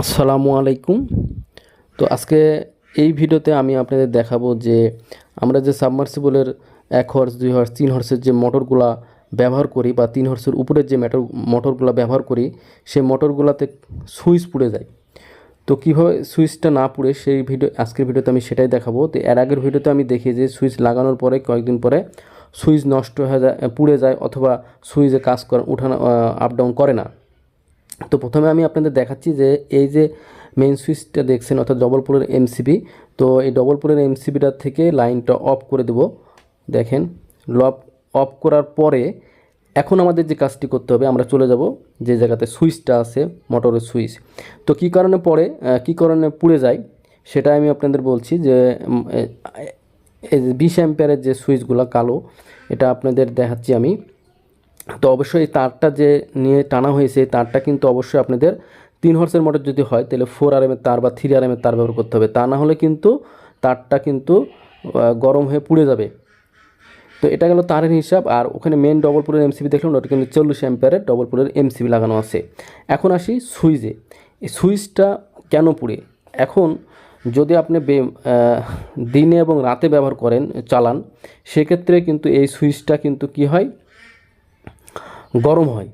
আসসালামু আলাইকুম। তো আজকে এই ভিডিওতে আমি আপনাদের দেখাবো যে আমরা যে সাবমার্সিবলের এক হর্স, দুই হর্স, তিন হর্সের যে মোটরগুলা ব্যবহার করি বা তিন হর্সের উপরের যে মেটর মোটরগুলা ব্যবহার করি, সেই মোটরগুলাতে সুইচ পুড়ে যায়। তো কীভাবে সুইচটা না পুড়ে সেই ভিডিও, আজকের ভিডিওতে আমি সেটাই দেখাবো। তো এর আগের ভিডিওতে আমি দেখি যে সুইচ লাগানোর পরে কয়েকদিন পরে সুইচ নষ্ট হয়ে যায়, পুড়ে যায় অথবা সুইচে কাজ করে, উঠানো আপ ডাউন করে না। তো প্রথমে আমি আপনাদের দেখাচ্ছি যে এই যে মেন সুইচটা দেখছেন, অর্থাৎ ডবল পোলের এমসিবি তো এই ডবলপুরের এমসিবিটা থেকে লাইনটা অফ করে দেব। দেখেন লব অফ করার পরে এখন আমাদের যে কাজটি করতে হবে, আমরা চলে যাব যে জায়গাতে সুইচটা আছে মোটরের সুইচ তো কী কারণে পরে কী কারণে পুড়ে যায়, সেটা আমি আপনাদের বলছি যে এই যে বিশ অ্যাম্পিয়ারের যে সুইচগুলো কালো, এটা আপনাদের দেখাচ্ছি আমি। তো অবশ্যই এই তারটা যে নিয়ে টানা হয়েছে, তারটা কিন্তু অবশ্যই আপনাদের তিন হর্সের মোটর যদি হয়, তাহলে ফোর আর এর তার বা থ্রি আর এর তার ব্যবহার করতে হবে। তা না হলে কিন্তু তারটা কিন্তু গরম হয়ে পুড়ে যাবে। তো এটা গেল তারের হিসাব, আর ওখানে মেন ডবল পুলের এমসিবি দেখলাম ওটা কিন্তু চল্লিশ অ্যাম্পিয়ারের ডবল পুলের এমসিবি লাগানো আছে। এখন আসি সুইচে। এই সুইচটা কেন পুড়ে? এখন যদি আপনি দিনে এবং রাতে ব্যবহার করেন, চালান, সেক্ষেত্রে কিন্তু এই সুইচটা কিন্তু কি হয়? গরম হয়।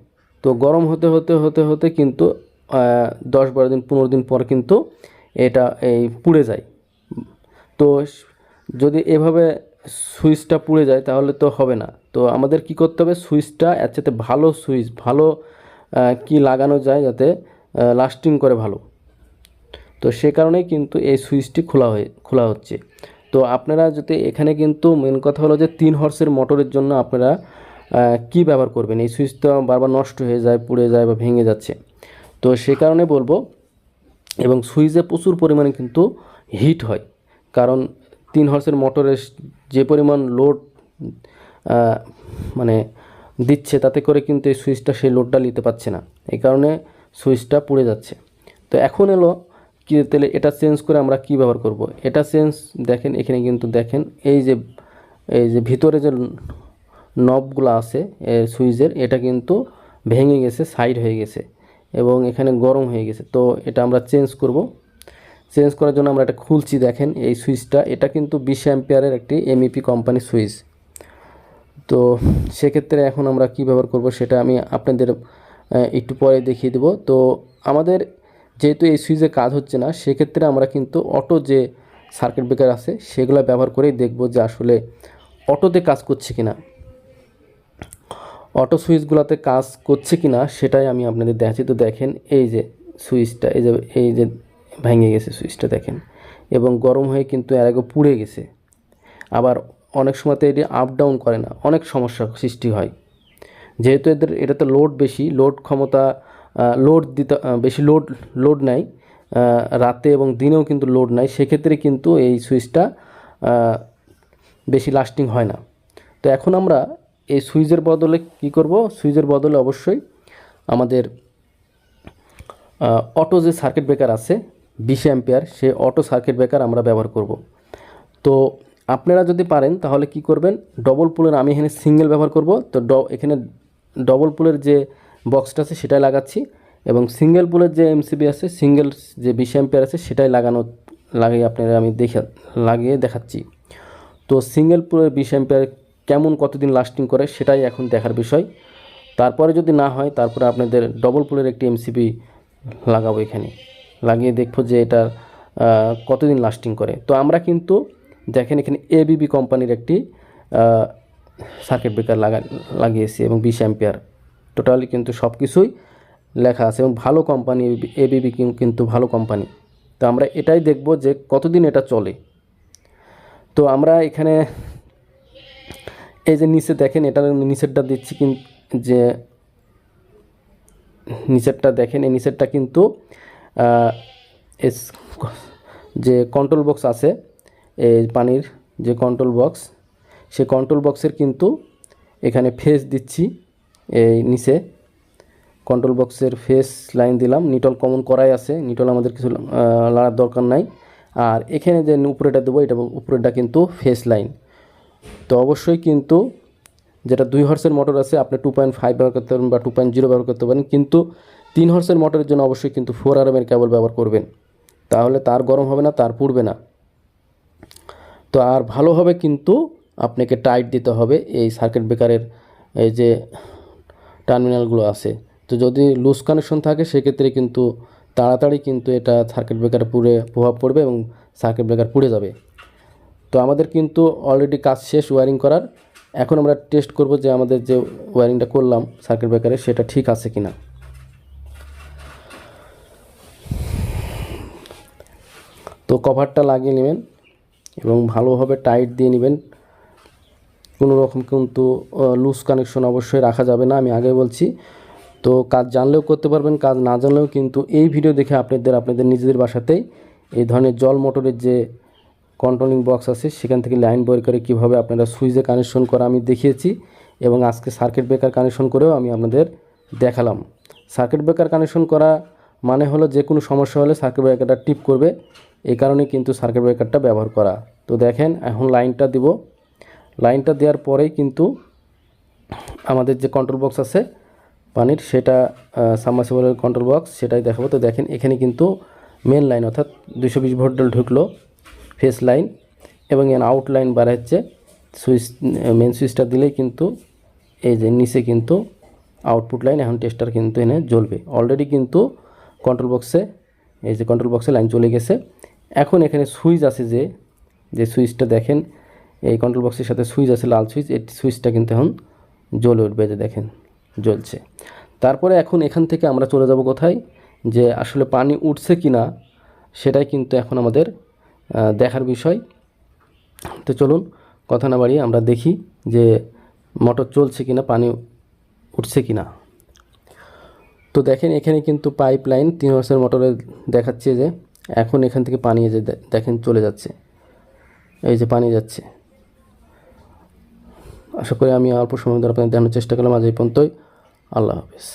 তো গরম হতে হতে হতে হতে কিন্তু দশ বারো দিন, পনেরো দিন পর কিন্তু এটা এই পুড়ে যায়। তো যদি এভাবে সুইচটা পুড়ে যায় তাহলে তো হবে না। তো আমাদের কি করতে হবে? সুইচটা এর সাথে ভালো সুইচ, ভালো কি লাগানো যায় যাতে লাস্টিং করে ভালো। তো সে কারণেই কিন্তু এই সুইচটি খোলা হয়ে, খোলা হচ্ছে। তো আপনারা যদি এখানে কিন্তু মেন কথা হলো যে তিন হর্সের মোটরের জন্য আপনারা কি ব্যবহার করবেন? এই সুইচ তো বারবার নষ্ট হয়ে যায়, পুড়ে যায় বা ভেঙে যাচ্ছে। তো সে কারণে বলব, এবং সুইচে প্রচুর পরিমাণে কিন্তু হিট হয়। কারণ তিন হর্সের মোটরের যে পরিমাণ লোড মানে দিচ্ছে, তাতে করে কিন্তু এই সুইচটা সেই লোডটা নিতে পারছে না। এই কারণে সুইচটা পুড়ে যাচ্ছে। তো এখন এলো কি, তাহলে এটা চেঞ্জ করে আমরা কি ব্যবহার করব? এটা চেঞ্জ দেখেন, এখানে কিন্তু দেখেন, এই যে এই যে ভিতরে যে নবগুলো আছে সুইচের, এটা কিন্তু ভেঙে গেছে সাইড হয়ে গেছে এবং এখানে গরম হয়ে গেছে। তো এটা আমরা চেঞ্জ করব। চেঞ্জ করার জন্য আমরা এটা খুলছি, দেখেন এই সুইচটা। এটা কিন্তু বিশ অ্যাম্পিয়ারের একটি এমইপি কোম্পানি সুইচ। তো সেক্ষেত্রে এখন আমরা কি ব্যবহার করব সেটা আমি আপনাদের একটু পরে দেখিয়ে দেব। তো আমাদের যেহেতু এই সুইচে কাজ হচ্ছে না, সেক্ষেত্রে আমরা কিন্তু অটো যে সার্কিট ব্রেকার আছে, সেগুলো ব্যবহার করেই দেখব যে আসলে অটোতে কাজ করছে কিনা। অটো সুইচগুলোতে কাজ করছে কিনা সেটাই আমি আপনাদের দেখাচ্ছি। তো দেখেন, এই যে সুইচটা, এই যে এই যে ভেঙে গেছে সুইচটা দেখেন, এবং গরম হয়ে কিন্তু এর আগে পুড়ে গেছে। আবার অনেক সময়তে এটি আপ ডাউন করে না, অনেক সমস্যার সৃষ্টি হয়। যেহেতু এদের, এটাতে লোড বেশি লোড ক্ষমতা লোড দিতে বেশি লোড লোড নাই রাতে এবং দিনেও কিন্তু লোড নাই, সেক্ষেত্রে কিন্তু এই সুইচটা বেশি লাস্টিং হয় না। তো এখন আমরা এই সুইচের বদলে কি করব? সুইচের বদলে অবশ্যই আমাদের অটো যে সার্কিট ব্রেকার আছে, বিশ অ্যাম্পিয়ার, সেই অটো সার্কিট ব্রেকার আমরা ব্যবহার করব। তো আপনারা যদি পারেন, তাহলে কি করবেন? ডবল পুলের আমি এখানে সিঙ্গেল ব্যবহার করব। তো ড, এখানে ডবল পুলের যে বক্সটা আছে, সেটাই লাগাচ্ছি। এবং সিঙ্গেল পুলের যে এমসিবি আছে সিঙ্গেল যে বিশ অ্যাম্পিয়ার আছে, সেটাই লাগানো, লাগিয়ে আপনারা আমি দেখা, লাগিয়ে দেখাচ্ছি। তো সিঙ্গেল পুলের বিশ অ্যাম্পিয়ার কেমন কতদিন লাস্টিং করে সেটাই এখন দেখার বিষয়। তারপরে যদি না হয়, তারপরে আপনাদের ডবল পুলের একটি এমসিবি লাগাবো এখানে। লাগিয়ে দেখব যে এটা কতদিন লাস্টিং করে। তো আমরা কিন্তু দেখেন এখানে এবিবি কোম্পানির একটি সার্কিট ব্রেকার লাগা, লাগিয়েছি এবং বিশ অ্যাম্পিয়ার। টোটালি কিন্তু সব কিছুই লেখা আছে এবং ভালো কোম্পানি এবিবি কিন্তু ভালো কোম্পানি। তো আমরা এটাই দেখব যে কতদিন এটা চলে। তো আমরা এখানে এই যে নিচে দেখেন এটার নিচেরটা দিচ্ছি যে নিচেরটা দেখেন, এই নিচেরটা কিন্তু যে কন্ট্রোল বক্স আছে, এই পানির যে কন্ট্রোল বক্স সে কন্ট্রোল বক্সের কিন্তু এখানে ফেস দিচ্ছি, এই নিচে কন্ট্রোল বক্সের ফেস লাইন দিলাম নিটল কমন করাই আছে নিটল আমাদের কিছু লাগার দরকার নাই, আর এখানে যে উপরেটা দেবো, এটা উপরেটা কিন্তু ফেস লাইন তো অবশ্যই কিন্তু যেটা দুই হর্সের মোটর আছে, আপনি টু পয়েন্ট ফাইভ ব্যবহার করতে পারেন বা টু পয়েন্ট জিরো ব্যবহার করতে পারেন, কিন্তু তিন হর্সের মোটরের জন্য অবশ্যই কিন্তু ফোর আরএমের কেবল ব্যবহার করবেন। তাহলে তার গরম হবে না, তার পুড়বে না। তো আর ভালো হবে কিন্তু আপনাকে টাইট দিতে হবে, এই সার্কিট ব্রেকারের এই যে টার্মিনালগুলো আছে। তো যদি লুজ কানেকশন থাকে, সেক্ষেত্রে কিন্তু তাড়াতাড়ি কিন্তু এটা সার্কিট ব্রেকারে পুড়ে প্রভাব পড়বে এবং সার্কিট ব্রেকার পুড়ে যাবে। তো আমাদের কিন্তু অলরেডি কাজ শেষ ওয়ারিং করার। এখন আমরা টেস্ট করব যে আমাদের যে ওয়ারিংটা করলাম সার্কিট ব্রেকারে সেটা ঠিক আছে কি না তো কভারটা লাগিয়ে নেবেন এবং ভালোভাবে টাইট দিয়ে নেবেন। কোনো রকম কিন্তু লুজ কানেকশন অবশ্যই রাখা যাবে না, আমি আগে বলছি। তো কাজ জানলেও করতে পারবেন, কাজ না জানলেও কিন্তু এই ভিডিও দেখে আপনাদের আপনাদের নিজেদের বাসাতেই এই ধরনের জল মোটরের যে কন্ট্রোলিং বক্স আছে, সেখান থেকে লাইন বয়ের করে কীভাবে আপনারা সুইচে কানেকশন করা আমি দেখিয়েছি এবং আজকে সার্কিট ব্রেকার কানেকশন করেও আমি আপনাদের দেখালাম। সার্কিট ব্রেকার কানেকশন করা মানে হলো যে কোনো সমস্যা হলে সার্কিট ব্রেকারটা টিপ করবে, এই কারণে কিন্তু সার্কিট ব্রেকারটা ব্যবহার করা। তো দেখেন, এখন লাইনটা দিব। লাইনটা দেওয়ার পরেই কিন্তু আমাদের যে কন্ট্রোল বক্স আছে, পানির, সেটা সাবমার্সিবলের কন্ট্রোল বক্স সেটাই দেখাবো। তো দেখেন, এখানে কিন্তু মেন লাইন অর্থাৎ দুশো বিশ ভোল্ট ঢুকলো। ফেস লাইন এবং এর আউট লাইন বাড়াচ্ছে সুইচ মেন সুইচটা দিলেই কিন্তু এই যে নিচে কিন্তু আউটপুট লাইন এখন টেস্টার কিন্তু এনে জ্বলবে। অলরেডি কিন্তু কন্ট্রোল বক্সে এই যে কন্ট্রোল বক্সে লাইন চলে গেছে। এখন এখানে সুইচ আছে যে যে সুইচটা দেখেন, এই কন্ট্রোল বক্সের সাথে সুইচ আছে, লাল সুইচ এই সুইচটা কিন্তু এখন জ্বলে উঠবে যে দেখেন, জ্বলছে। তারপরে এখন এখান থেকে আমরা চলে যাব কোথায়? যে আসলে পানি উঠছে কি না সেটাই কিন্তু এখন আমাদের দেখার বিষয়। তো চলুন, কথা না বাড়িয়ে আমরা দেখি যে মোটর চলছে কি না পানি উঠছে কি না তো দেখেন, এখানে কিন্তু পাইপ লাইন তিন হাজার মোটরে দেখাচ্ছে যে এখন এখান থেকে পানি যে দেখেন চলে যাচ্ছে। এই যে পানি যাচ্ছে। আশা করি আমি অল্প সময় ধরে আপনাদের দেখানোর চেষ্টা করলাম। আজ এই পর্যন্তই। আল্লাহ হাফিজ।